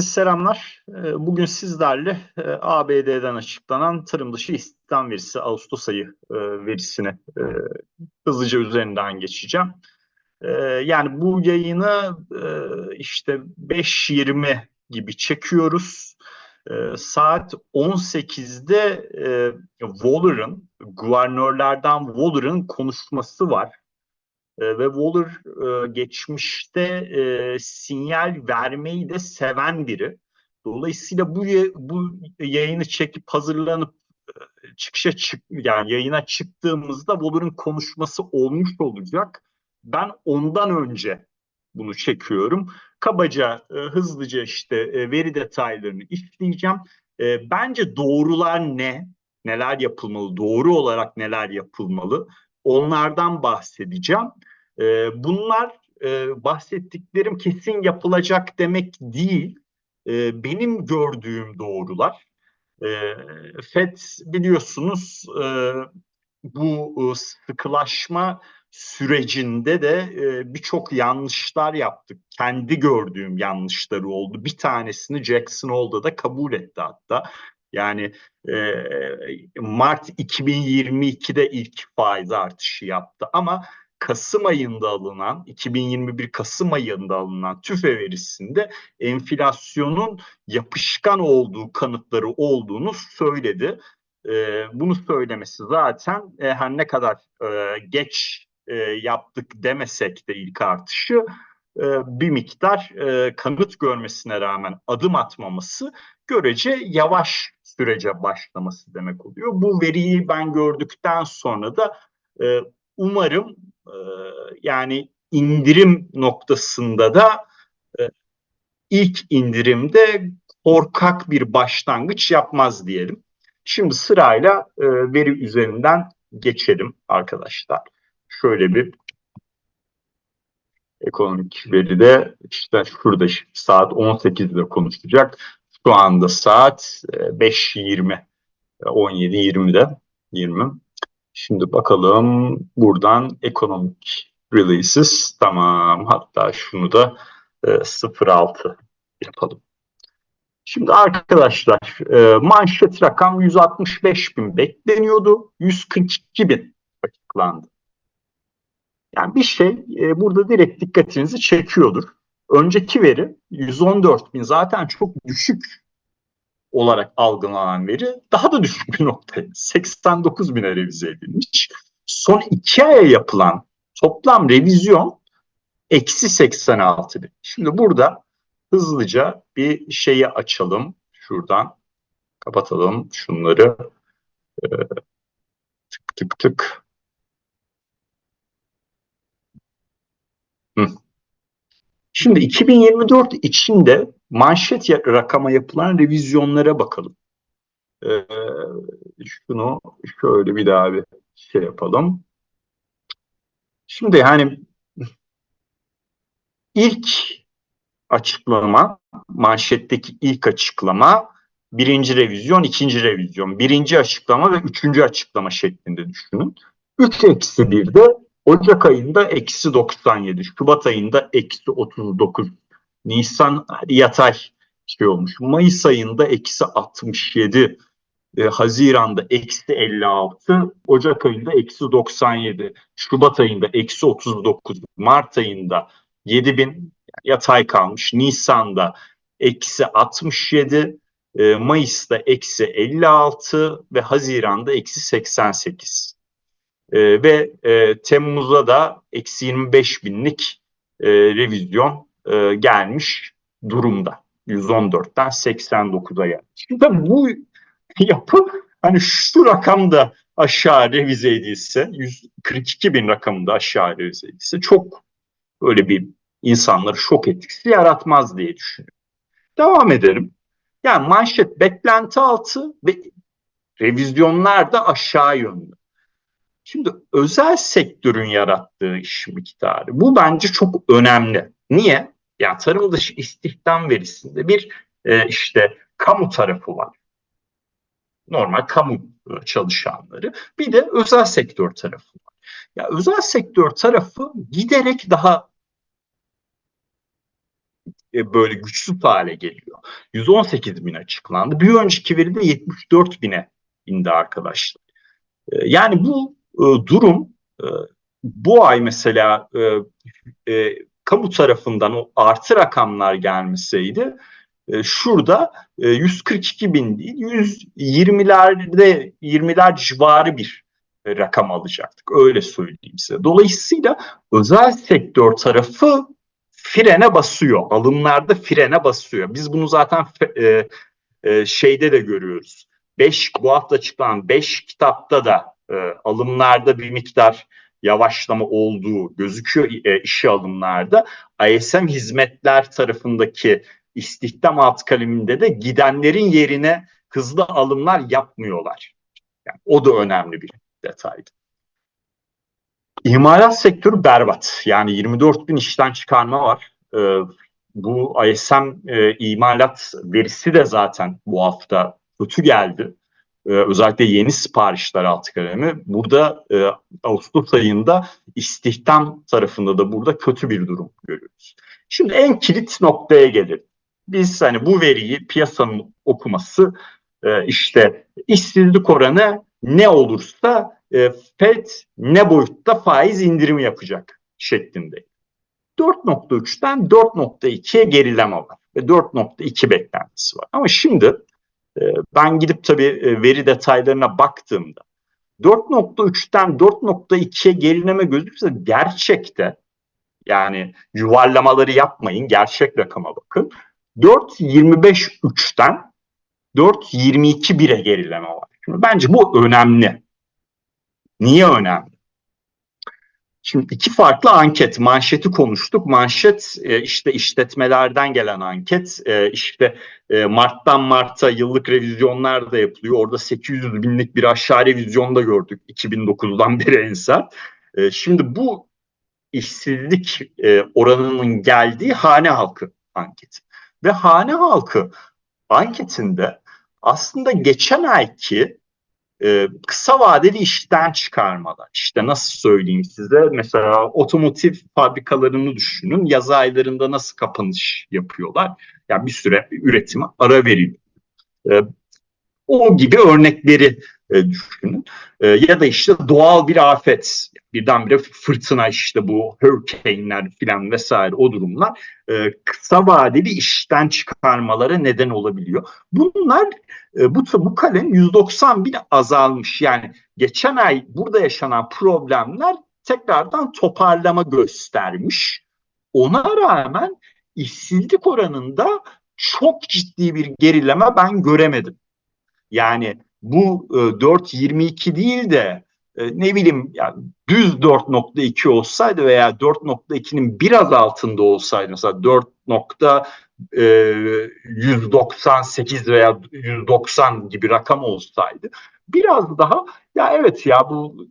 Selamlar. Ee, Bugün sizlerle e, ABD'den açıklanan tarım dışı istihdam verisi, Ağustos ayı e, verisini e, hızlıca üzerinden geçeceğim. Yani bu yayını işte 5.20 gibi çekiyoruz. Saat 18'de Waller'ın, guvernörlerden Waller'ın konuşması var. E, ve Waller e, geçmişte e, sinyal vermeyi de seven biri. Dolayısıyla bu bu yayını çekip hazırlanıp e, çıkışa çık yani yayına çıktığımızda Waller'ın konuşması olmuş olacak. Ben ondan önce bunu çekiyorum. Kabaca hızlıca işte veri detaylarını işleyeceğim. Bence doğrular ne? Neler yapılmalı? Doğru olarak neler yapılmalı? Onlardan bahsedeceğim. E, bunlar e, bahsettiklerim kesin yapılacak demek değil. E, benim gördüğüm doğrular. E, FED biliyorsunuz e, bu e, sıkılaşma sürecinde de e, birçok yanlışlar yaptık. Kendi gördüğüm yanlışları oldu. Bir tanesini Jackson Hole'da da kabul etti hatta. Yani e, Mart 2022'de ilk faiz artışı yaptı ama Kasım ayında alınan 2021 Kasım ayında alınan TÜFE verisinde enflasyonun yapışkan olduğu kanıtları olduğunu söyledi. E, bunu söylemesi zaten e, her ne kadar e, geç e, yaptık demesek de ilk artışı bir miktar e, kanıt görmesine rağmen adım atmaması görece yavaş sürece başlaması demek oluyor. Bu veriyi ben gördükten sonra da e, umarım e, yani indirim noktasında da e, ilk indirimde korkak bir başlangıç yapmaz diyelim. Şimdi sırayla e, veri üzerinden geçelim arkadaşlar. Şöyle bir ekonomik veride işte şurada saat 18'de konuşacak. Şu anda saat 5.20 17.20'de 20. Şimdi bakalım buradan ekonomik releases tamam hatta şunu da e, 06 yapalım. Şimdi arkadaşlar e, manşet rakam 165 bin bekleniyordu. 142 bin açıklandı. Yani bir şey e, burada direkt dikkatinizi çekiyordur. Önceki veri 114 bin zaten çok düşük olarak algılanan veri daha da düşük bir noktaya 89 bine revize edilmiş. Son iki aya yapılan toplam revizyon eksi 86 bin. Şimdi burada hızlıca bir şeyi açalım. Şuradan kapatalım şunları. Ee, tık tık tık. Şimdi 2024 içinde manşet rakama yapılan revizyonlara bakalım. Ee, şunu şöyle bir daha bir şey yapalım. Şimdi hani ilk açıklama, manşetteki ilk açıklama birinci revizyon, ikinci revizyon, birinci açıklama ve üçüncü açıklama şeklinde düşünün. 3 eksi 1'de Ocak ayında eksi 97, Şubat ayında eksi 39, Nisan yatay şey olmuş. Mayıs ayında eksi 67, e, Haziran'da eksi 56, Ocak ayında eksi 97, Şubat ayında eksi 39, Mart ayında 7000 yatay kalmış, Nisan'da eksi 67, e, Mayıs'ta eksi 56 ve Haziran'da eksi 88. E, ve e, Temmuz'da da eksi 25 binlik e, revizyon e, gelmiş durumda. 114'ten 89'a gelmiş. Şimdi bu yapı hani şu rakamda aşağı revize edilse 142 bin rakamında aşağı revize edilse çok böyle bir insanları şok etkisi yaratmaz diye düşünüyorum. Devam edelim. Yani manşet beklenti altı ve revizyonlar da aşağı yönlü. Şimdi özel sektörün yarattığı iş miktarı. Bu bence çok önemli. Niye? Yani tarım dışı istihdam verisinde bir e, işte kamu tarafı var. Normal kamu e, çalışanları. Bir de özel sektör tarafı var. Ya özel sektör tarafı giderek daha e, böyle güçsüz hale geliyor. 118 bin açıklandı. Bir önceki veride 74 bine indi arkadaşlar. E, yani bu e, durum e, bu ay mesela e, e, kamu tarafından o artı rakamlar gelmeseydi şurada e, 142 bin değil 120'lerde 20'ler civarı bir rakam alacaktık. Öyle söyleyeyim size. Dolayısıyla özel sektör tarafı frene basıyor. Alımlarda frene basıyor. Biz bunu zaten şeyde de görüyoruz. 5 bu hafta çıkan 5 kitapta da e, alımlarda bir miktar yavaşlama olduğu gözüküyor e, işe alımlarda. ISM hizmetler tarafındaki istihdam alt kaleminde de gidenlerin yerine hızlı alımlar yapmıyorlar. Yani o da önemli bir detaydı. İmalat sektörü berbat. Yani 24 bin işten çıkarma var. Ee, bu ISM e, imalat verisi de zaten bu hafta kötü geldi. Ee, özellikle yeni siparişler altı kalemi. Burada e, Ağustos ayında istihdam tarafında da burada kötü bir durum görüyoruz. Şimdi en kilit noktaya gelir. Biz hani bu veriyi piyasanın okuması e, işte işsizlik oranı ne olursa e, FED ne boyutta faiz indirimi yapacak şeklinde. 4.3'ten 4.2'ye gerileme var ve 4.2 beklentisi var. Ama şimdi e, ben gidip tabii e, veri detaylarına baktığımda 4.3'ten 4.2'ye gerileme gözükse gerçekte yani yuvarlamaları yapmayın gerçek rakama bakın. 4.25.3'ten 4.22.1'e gerileme var. Şimdi bence bu önemli. Niye önemli? Şimdi iki farklı anket, manşeti konuştuk. Manşet e, işte işletmelerden gelen anket. E, işte e, Mart'tan Mart'a yıllık revizyonlar da yapılıyor. Orada 800 binlik bir aşağı revizyon da gördük 2009'dan beri en sert. Şimdi bu işsizlik oranının geldiği hane halkı anketi. Ve hane halkı anketinde aslında geçen ayki e, kısa vadeli işten çıkarmalar. İşte nasıl söyleyeyim size mesela otomotiv fabrikalarını düşünün. Yaz aylarında nasıl kapanış yapıyorlar? Yani bir süre üretimi ara veriliyor. E, o gibi örnekleri e. E, ya da işte doğal bir afet, birdenbire fırtına işte bu hurricane'ler filan vesaire o durumlar e, kısa vadeli işten çıkarmalara neden olabiliyor. Bunlar e, bu bu kalem 190 bin azalmış. Yani geçen ay burada yaşanan problemler tekrardan toparlama göstermiş. Ona rağmen işsizlik oranında çok ciddi bir gerileme ben göremedim. Yani bu e, 4.22 değil de e, ne bileyim yani düz 4.2 olsaydı veya 4.2'nin biraz altında olsaydı mesela 4. 198 e, veya 190 gibi rakam olsaydı biraz daha ya evet ya bu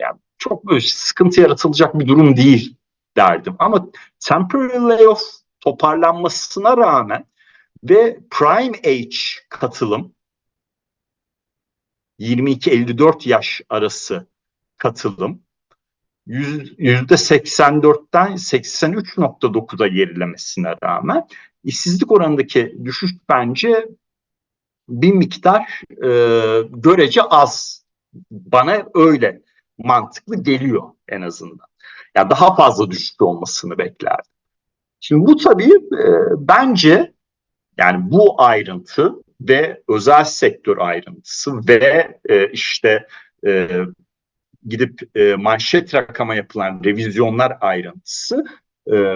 yani çok böyle sıkıntı yaratılacak bir durum değil derdim. Ama temporary layoff toparlanmasına rağmen ve prime age katılım 22-54 yaş arası katılım %84'ten 83.9'a gerilemesine rağmen işsizlik oranındaki düşüş bence bir miktar e, görece az. Bana öyle mantıklı geliyor en azından. Yani daha fazla düşük olmasını beklerdim. Şimdi bu tabii e, bence yani bu ayrıntı ve özel sektör ayrıntısı ve e, işte e, gidip e, manşet rakama yapılan revizyonlar ayrıntısı e,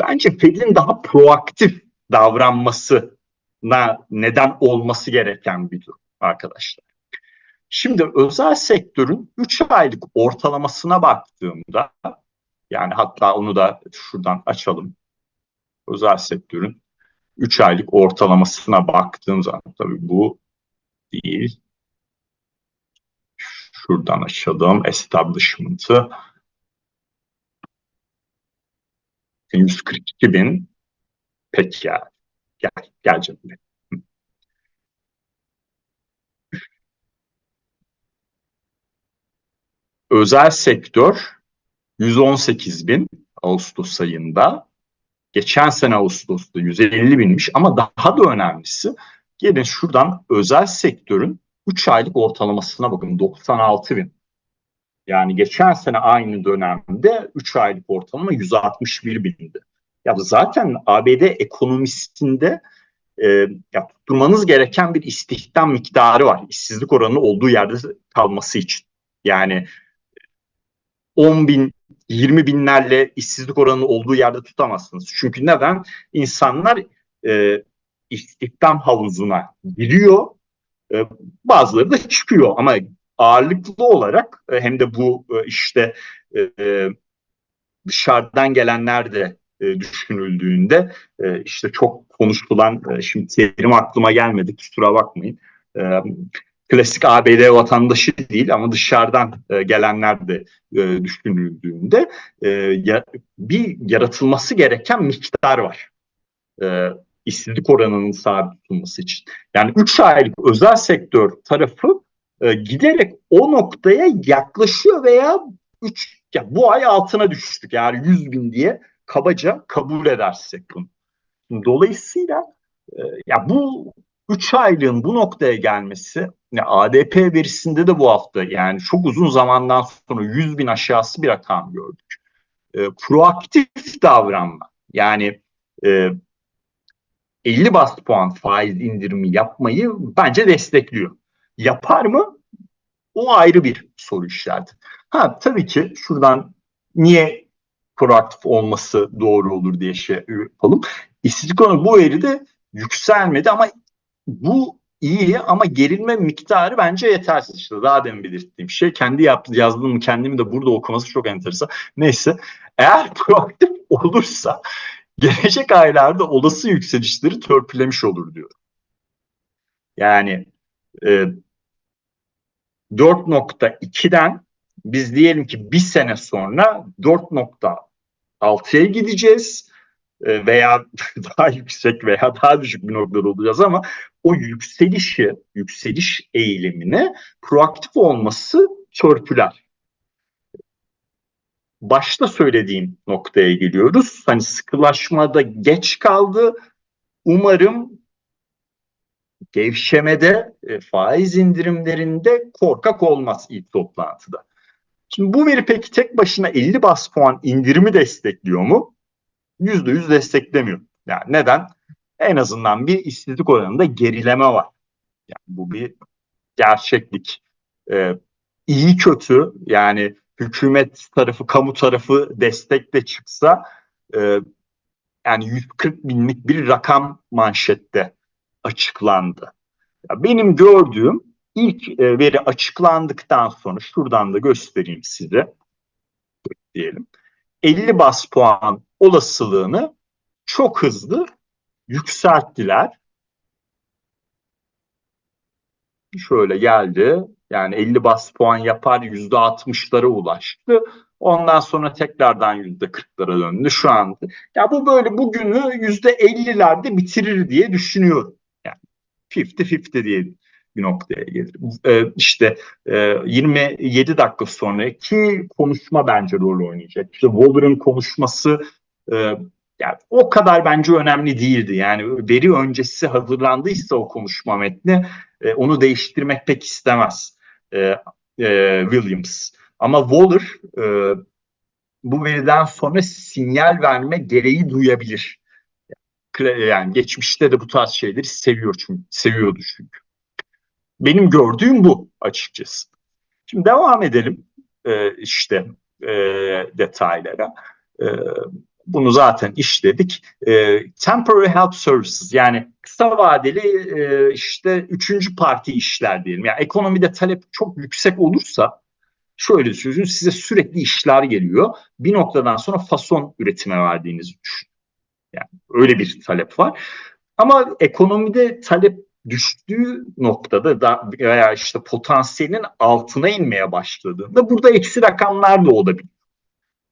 bence Fed'in daha proaktif davranmasına neden olması gereken bir durum arkadaşlar. Şimdi özel sektörün 3 aylık ortalamasına baktığımda yani hatta onu da şuradan açalım. Özel sektörün 3 aylık ortalamasına baktığım zaman tabii bu değil. Şuradan açalım establishment'ı. 142 bin. Peki ya. Gel, gel canım. Özel sektör 118 bin Ağustos ayında. Geçen sene Ağustos'ta 150 binmiş ama daha da önemlisi gelin şuradan özel sektörün 3 aylık ortalamasına bakın 96 bin. Yani geçen sene aynı dönemde 3 aylık ortalama 161 bindi. Ya zaten ABD ekonomisinde e, ya tutturmanız gereken bir istihdam miktarı var. İşsizlik oranı olduğu yerde kalması için. Yani 10 bin 20 binlerle işsizlik oranı olduğu yerde tutamazsınız. Çünkü neden? İnsanlar e, istihdam havuzuna giriyor, e, bazıları da çıkıyor ama ağırlıklı olarak e, hem de bu e, işte e, dışarıdan gelenler de e, düşünüldüğünde e, işte çok konuşulan e, şimdi terim aklıma gelmedi kusura bakmayın. E, klasik ABD vatandaşı değil ama dışarıdan e, gelenler de e, düşünüldüğünde e, ya, bir yaratılması gereken miktar var. E, işsizlik oranının sabit tutulması için. Yani 3 aylık özel sektör tarafı e, giderek o noktaya yaklaşıyor veya 3 ya bu ay altına düştük yani 100 bin diye kabaca kabul edersek bunu. Dolayısıyla e, ya bu 3 aylığın bu noktaya gelmesi ya ADP verisinde de bu hafta yani çok uzun zamandan sonra 100 bin aşağısı bir rakam gördük. E, proaktif davranma yani e, 50 bas puan faiz indirimi yapmayı bence destekliyor. Yapar mı? O ayrı bir soru işareti. Ha tabii ki şuradan niye proaktif olması doğru olur diye şey yapalım. Oranı bu veride yükselmedi ama bu iyi ama gerilme miktarı bence yetersiz. İşte daha demin belirttiğim şey kendi yaptı, yazdığım kendimi de burada okuması çok enteresan. Neyse eğer proaktif olursa gelecek aylarda olası yükselişleri törpülemiş olur diyor. Yani e, 4.2'den biz diyelim ki bir sene sonra 4.6'ya gideceğiz veya daha yüksek veya daha düşük bir noktada olacağız ama o yükselişi, yükseliş eğilimine proaktif olması törpüler. Başta söylediğim noktaya geliyoruz. Hani sıkılaşmada geç kaldı. Umarım gevşemede e, faiz indirimlerinde korkak olmaz ilk toplantıda. Şimdi bu veri peki tek başına 50 bas puan indirimi destekliyor mu? %100 desteklemiyor. Yani neden? En azından bir işsizlik oranında gerileme var. Yani bu bir gerçeklik. Ee, iyi kötü yani hükümet tarafı, kamu tarafı destekle çıksa e, yani 140 binlik bir rakam manşette açıklandı. Ya benim gördüğüm ilk e, veri açıklandıktan sonra şuradan da göstereyim size diyelim. 50 bas puan olasılığını çok hızlı yükselttiler. Şöyle geldi. Yani 50 bas puan yapar %60'lara ulaştı. Ondan sonra tekrardan %40'lara döndü şu anda. Ya bu böyle bugünü %50'lerde bitirir diye düşünüyorum. Yani 50-50 diye bir noktaya gelir. Ee, işte e, 27 dakika sonraki konuşma bence rol oynayacak. İşte Waller'ın konuşması e, yani o kadar bence önemli değildi. Yani veri öncesi hazırlandıysa o konuşma metni e, onu değiştirmek pek istemez e, e, Williams. Ama Waller e, bu veriden sonra sinyal verme gereği duyabilir. Yani geçmişte de bu tarz şeyleri seviyor çünkü seviyordu çünkü. Benim gördüğüm bu açıkçası. Şimdi devam edelim e, işte e, detaylara. E, bunu zaten işledik. E, temporary help services yani kısa vadeli e, işte üçüncü parti işler diyelim. Yani ekonomide talep çok yüksek olursa şöyle düşünün size sürekli işler geliyor. Bir noktadan sonra fason üretime verdiğinizi düşün. Yani öyle bir talep var. Ama ekonomide talep düştüğü noktada da veya işte potansiyelin altına inmeye başladığında burada eksi rakamlar da olabilir.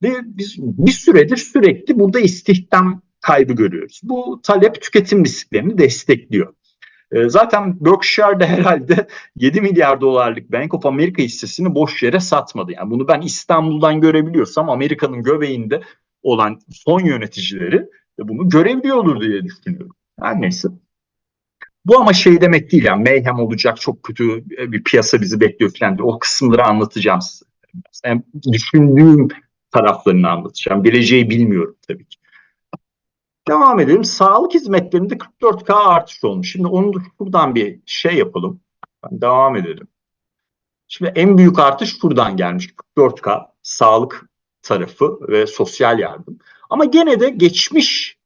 Ve biz bir süredir sürekli burada istihdam kaybı görüyoruz. Bu talep tüketim risklerini destekliyor. Ee, zaten Berkshire de herhalde 7 milyar dolarlık Bank of America hissesini boş yere satmadı. Yani bunu ben İstanbul'dan görebiliyorsam Amerika'nın göbeğinde olan son yöneticileri bunu görebiliyordur diye düşünüyorum. Her neyse. Bu ama şey demek değil yani mayhem olacak çok kötü bir piyasa bizi bekliyor falan. O kısımları anlatacağım size. Yani düşündüğüm taraflarını anlatacağım. Geleceği bilmiyorum tabii ki. Devam edelim. Sağlık hizmetlerinde 44K artış olmuş. Şimdi onu da buradan bir şey yapalım. Devam edelim. Şimdi en büyük artış buradan gelmiş. 44K sağlık tarafı ve sosyal yardım. Ama gene de geçmiş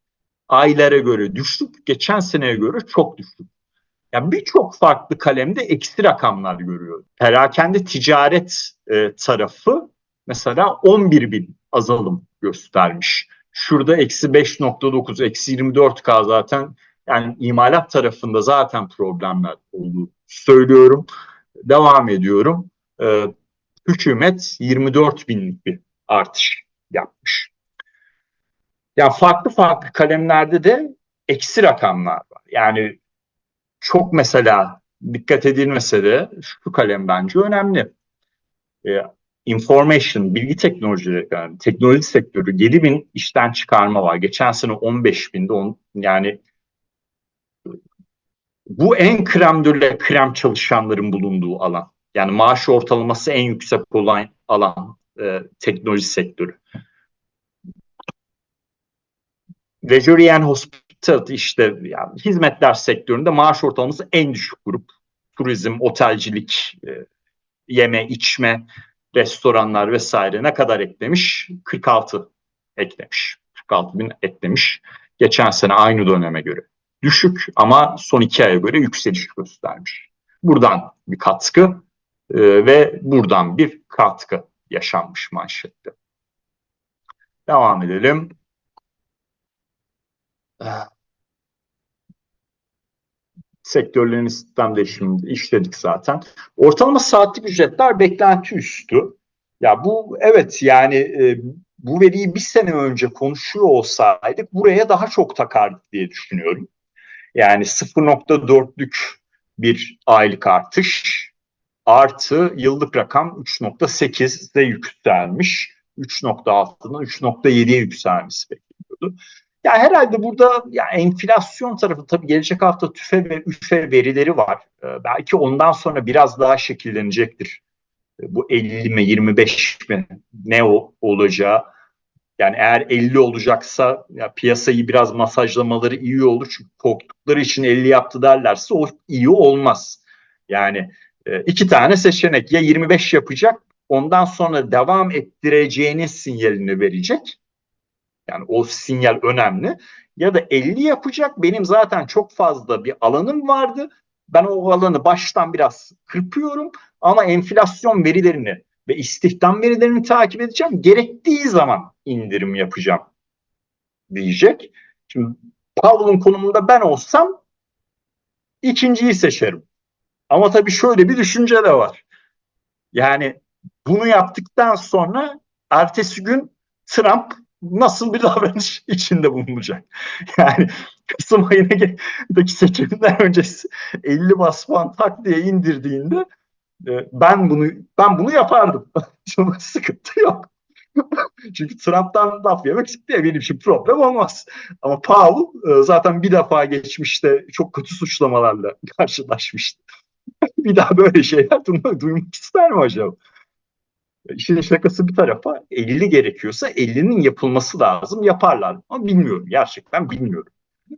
aylara göre düşük, geçen seneye göre çok düşük. Yani birçok farklı kalemde eksi rakamlar görüyor. Perakende ticaret e, tarafı mesela 11 bin azalım göstermiş. Şurada eksi 5.9, eksi 24K zaten yani imalat tarafında zaten problemler olduğu söylüyorum. Devam ediyorum. Ee, hükümet 24 binlik bir artış yapmış. Yani farklı farklı kalemlerde de eksi rakamlar var. Yani çok mesela dikkat edilmese de şu kalem bence önemli. Ee, information, bilgi teknolojileri, yani teknoloji sektörü 7 bin işten çıkarma var. Geçen sene 15 binde on, yani bu en krem döle krem çalışanların bulunduğu alan. Yani maaş ortalaması en yüksek olan alan e, teknoloji sektörü. Leisure and işte yani hizmetler sektöründe maaş ortalaması en düşük grup. Turizm, otelcilik, e, yeme, içme, restoranlar vesaire ne kadar eklemiş? 46 eklemiş. 46 bin eklemiş. Geçen sene aynı döneme göre. Düşük ama son iki aya göre yükseliş göstermiş. Buradan bir katkı e, ve buradan bir katkı yaşanmış manşette. Devam edelim. Sektörlerin sistem değişimini işledik zaten. Ortalama saatlik ücretler beklenti üstü. Ya bu evet yani e, bu veriyi bir sene önce konuşuyor olsaydık buraya daha çok takardık diye düşünüyorum. Yani 0.4'lük bir aylık artış artı yıllık rakam 3.8'de yükselmiş. 3.6'dan 3.7'ye yükselmesi bekleniyordu. Yani herhalde burada ya enflasyon tarafı tabii gelecek hafta tüfe ve üfe verileri var. Ee, belki ondan sonra biraz daha şekillenecektir. Ee, bu 50 mi 25 mi ne o, olacağı. Yani eğer 50 olacaksa ya piyasayı biraz masajlamaları iyi olur. Çünkü korktukları için 50 yaptı derlerse o iyi olmaz. Yani e, iki tane seçenek ya 25 yapacak ondan sonra devam ettireceğiniz sinyalini verecek yani o sinyal önemli. Ya da 50 yapacak. Benim zaten çok fazla bir alanım vardı. Ben o alanı baştan biraz kırpıyorum ama enflasyon verilerini ve istihdam verilerini takip edeceğim. Gerektiği zaman indirim yapacağım diyecek. Şimdi Powell'ın konumunda ben olsam ikinciyi seçerim. Ama tabii şöyle bir düşünce de var. Yani bunu yaptıktan sonra ertesi gün Trump nasıl bir davranış içinde bulunacak? Yani Kasım ayındaki seçimden öncesi 50 bas tak diye indirdiğinde e, ben bunu ben bunu yapardım. Sıkıntı yok. Çünkü Trump'tan laf yemek diye benim için problem olmaz. Ama Powell e, zaten bir defa geçmişte çok kötü suçlamalarla karşılaşmıştı. bir daha böyle şeyler duymak ister mi acaba? İşin şakası bir tarafa 50 gerekiyorsa 50'nin yapılması lazım. Yaparlar ama bilmiyorum. Gerçekten bilmiyorum.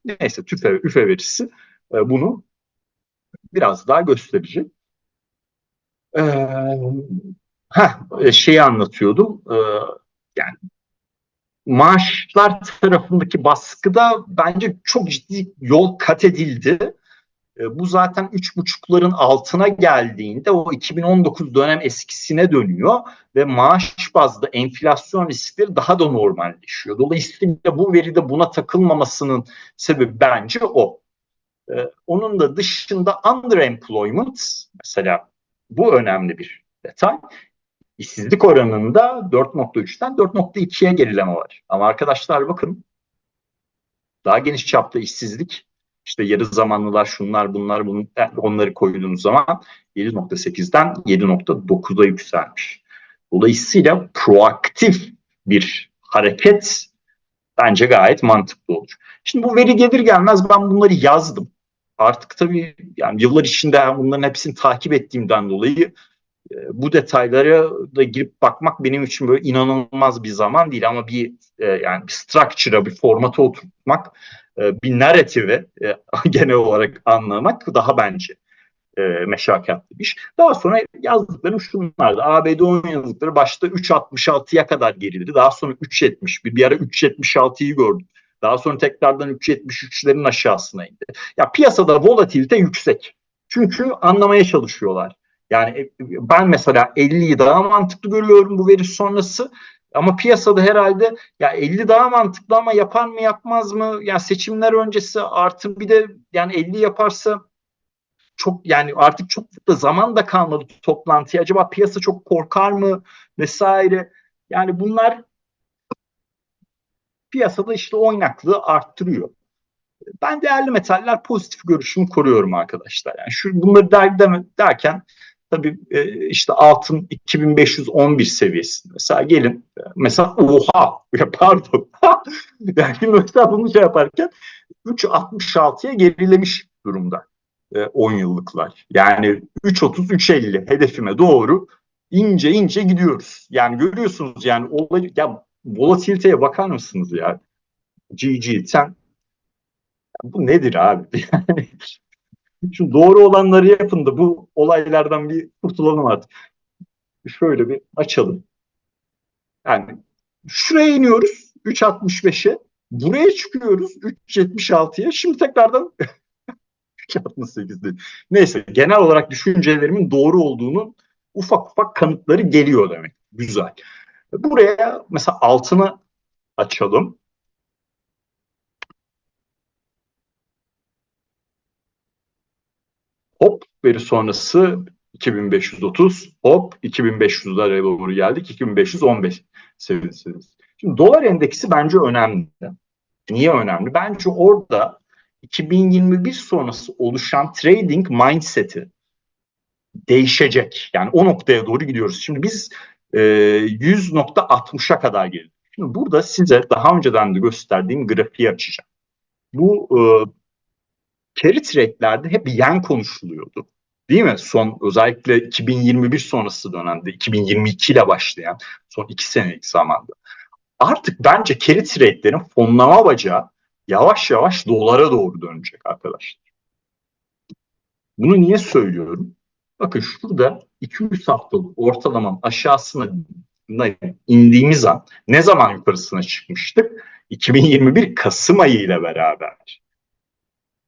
Neyse tüfe, üfe verisi e, bunu biraz daha gösterecek. Ee, heh, şeyi anlatıyordum. Ee, yani maaşlar tarafındaki baskıda bence çok ciddi yol kat edildi. E, bu zaten üç buçukların altına geldiğinde o 2019 dönem eskisine dönüyor ve maaş bazlı enflasyon riskleri daha da normalleşiyor. Dolayısıyla bu veride buna takılmamasının sebebi bence o. E, onun da dışında underemployment mesela bu önemli bir detay. İşsizlik oranında 4.3'ten 4.2'ye gerileme var. Ama arkadaşlar bakın daha geniş çapta işsizlik işte yarı zamanlılar şunlar bunlar bunun, onları koyduğunuz zaman 7.8'den 7.9'a yükselmiş. Dolayısıyla proaktif bir hareket Bence gayet mantıklı olur. Şimdi bu veri gelir gelmez ben bunları yazdım. Artık tabii yani yıllar içinde bunların hepsini takip ettiğimden dolayı e, bu detaylara da girip bakmak benim için böyle inanılmaz bir zaman değil ama bir e, yani bir structure'a bir formata oturtmak e, bir narrative'e e, genel olarak anlamak daha bence e, meşakkatli bir iş. Daha sonra yazdıklarım şunlardı. ABD 10 yıllıkları başta 3.66'ya kadar geriledi. Daha sonra 3.71. Bir ara 3.76'yı gördüm. Daha sonra tekrardan 3.73'lerin aşağısına indi. Ya piyasada volatilite yüksek. Çünkü anlamaya çalışıyorlar. Yani e, ben mesela 50'yi daha mantıklı görüyorum bu veri sonrası. Ama piyasada herhalde ya 50 daha mantıklı ama yapar mı yapmaz mı? Ya seçimler öncesi artı bir de yani 50 yaparsa çok yani artık çok da zaman da kalmadı toplantıya. Acaba piyasa çok korkar mı vesaire. Yani bunlar piyasada işte oynaklığı arttırıyor. Ben değerli metaller pozitif görüşümü koruyorum arkadaşlar. Yani şu bunları der, derken tabii e, işte altın 2511 seviyesinde. Mesela gelin mesela oha ya pardon. yani mesela bunu şey yaparken 3.66'ya gerilemiş durumda. 10 e, yıllıklar. Yani 3.30 3.50 hedefime doğru ince ince gidiyoruz. Yani görüyorsunuz yani olay ya volatiliteye bakar mısınız ya? GG sen bu nedir abi? Yani şu doğru olanları yapın da bu olaylardan bir kurtulalım artık. Şöyle bir açalım. Yani şuraya iniyoruz 3.65'e. Buraya çıkıyoruz 3.76'ya. Şimdi tekrardan 3.68'de. Neyse genel olarak düşüncelerimin doğru olduğunu ufak ufak kanıtları geliyor demek. Güzel. Buraya mesela altını açalım. Hop veri sonrası 2530 hop 2500'lere doğru geldik 2515 seviyesi. Şimdi dolar endeksi bence önemli. Niye önemli? Bence orada 2021 sonrası oluşan trading mindset'i değişecek. Yani o noktaya doğru gidiyoruz. Şimdi biz e, 100.60'a kadar geldik. Şimdi burada size daha önceden de gösterdiğim grafiği açacağım. Bu e, carry trade'lerde hep yen konuşuluyordu. Değil mi? Son özellikle 2021 sonrası dönemde 2022 ile başlayan son iki senelik zamanda. Artık bence carry trade'lerin fonlama bacağı yavaş yavaş dolara doğru dönecek arkadaşlar. Bunu niye söylüyorum? Bakın şurada 200 haftalık ortalamanın aşağısına indiğimiz an ne zaman yukarısına çıkmıştık? 2021 Kasım ayı ile beraber.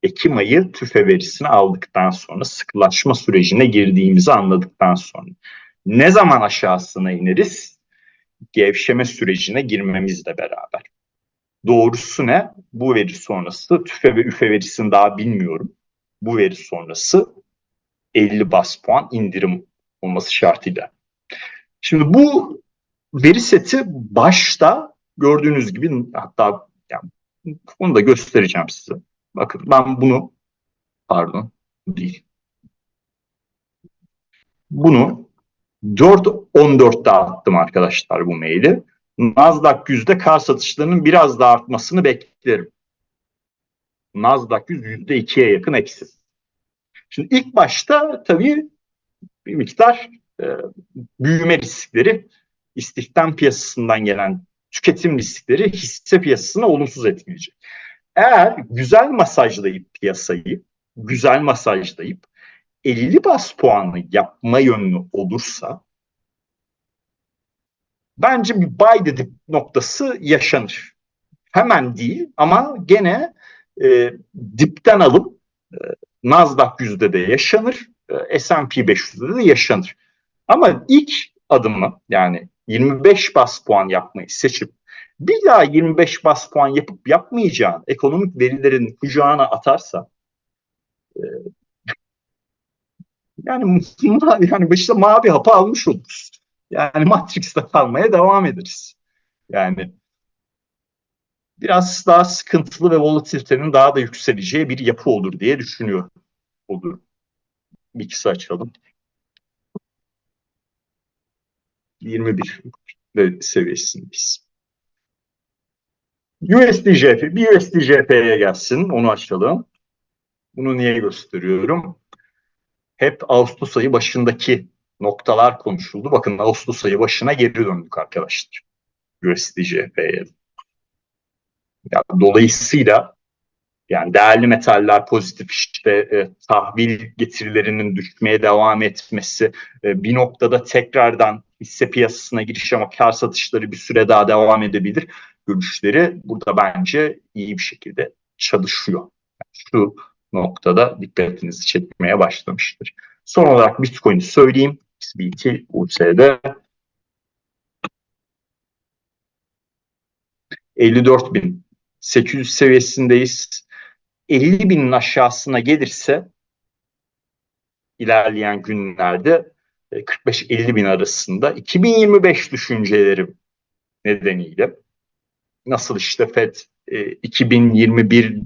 Ekim ayı tüfe verisini aldıktan sonra sıkılaşma sürecine girdiğimizi anladıktan sonra. Ne zaman aşağısına ineriz? Gevşeme sürecine girmemizle beraber. Doğrusu ne? Bu veri sonrası tüfe ve üfe verisini daha bilmiyorum. Bu veri sonrası 50 bas puan indirim olması şartıyla. Şimdi bu veri seti başta gördüğünüz gibi hatta yani onu da göstereceğim size. Bakın ben bunu pardon değil. Bunu 4.14'te attım arkadaşlar bu maili. Nasdaq yüzde kar satışlarının biraz daha artmasını beklerim. Nasdaq yüz yüzde ikiye yakın eksi. Şimdi ilk başta tabii bir miktar e, büyüme riskleri istihdam piyasasından gelen tüketim riskleri hisse piyasasına olumsuz etkileyecek. Eğer güzel masajlayıp piyasayı, güzel masajlayıp 50 bas puanı yapma yönlü olursa bence bir buy dedip noktası yaşanır. Hemen değil ama gene e, dipten alıp e, Nasdaq yüzde de yaşanır, e, S&P 500'de de yaşanır. Ama ilk adımı yani 25 bas puan yapmayı seçip bir daha 25 bas puan yapıp yapmayacağın ekonomik verilerin kucağına atarsa e, yani yani işte mavi hapı almış oluruz. Yani Matrix'te kalmaya devam ederiz. Yani biraz daha sıkıntılı ve volatilitenin daha da yükseleceği bir yapı olur diye düşünüyorum. Olur. Bir ikisi açalım. 21 seviyesindeyiz. USDJP, bir USDJP'ye gelsin. Onu açalım. Bunu niye gösteriyorum? Hep Ağustos ayı başındaki noktalar konuşuldu. Bakın Ağustos ayı başına geri döndük arkadaşlar. USDJP'ye. Yani dolayısıyla yani değerli metaller pozitif işte e, tahvil getirilerinin düşmeye devam etmesi e, bir noktada tekrardan hisse piyasasına giriş ama kar satışları bir süre daha devam edebilir görüşleri burada bence iyi bir şekilde çalışıyor. Yani şu noktada dikkatinizi çekmeye başlamıştır. Son olarak Bitcoin'i söyleyeyim. XBT USD 54.800 seviyesindeyiz. 50 binin aşağısına gelirse ilerleyen günlerde 45-50 bin arasında 2025 düşüncelerim nedeniyle nasıl işte FED 2021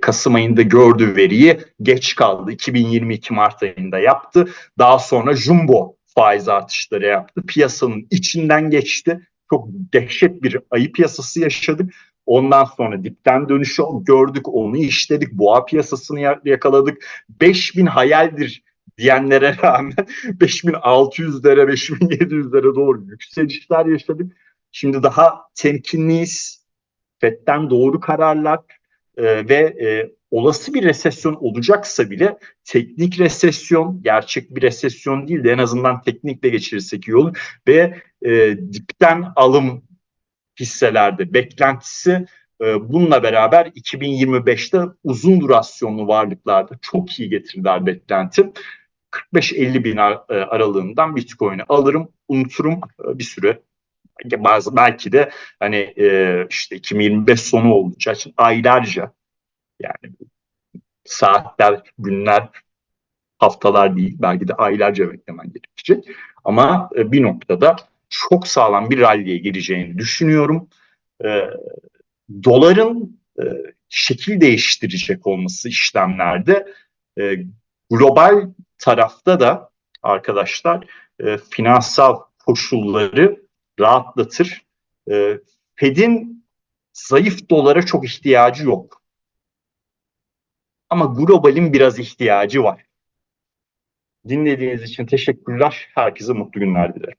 Kasım ayında gördüğü veriyi geç kaldı. 2022 Mart ayında yaptı. Daha sonra jumbo faiz artışları yaptı. Piyasanın içinden geçti. Çok dehşet bir ayı piyasası yaşadık. Ondan sonra dipten dönüşü gördük, onu işledik, boğa piyasasını yakaladık. 5000 hayaldir diyenlere rağmen 5600'lere, 5700'lere doğru yükselişler yaşadık. Şimdi daha temkinliyiz. FED'den doğru kararlar e, ve e, olası bir resesyon olacaksa bile teknik resesyon, gerçek bir resesyon değil de en azından teknikle geçirirsek iyi olur ve e, dipten alım hisselerde beklentisi e, bununla beraber 2025'te uzun durasyonlu varlıklarda çok iyi getirdiler beklenti. 45-50 bin e, aralığından Bitcoin'i alırım, unuturum e, bir süre bazı belki de hani e, işte 2025 sonu olacağı için aylarca yani saatler, günler, haftalar değil belki de aylarca beklemen gerekecek. Ama e, bir noktada çok sağlam bir rally'e gireceğini düşünüyorum. E, doların e, şekil değiştirecek olması işlemlerde e, global tarafta da arkadaşlar e, finansal koşulları rahatlatır. E, Fed'in zayıf dolara çok ihtiyacı yok. Ama globalin biraz ihtiyacı var. Dinlediğiniz için teşekkürler. Herkese mutlu günler dilerim.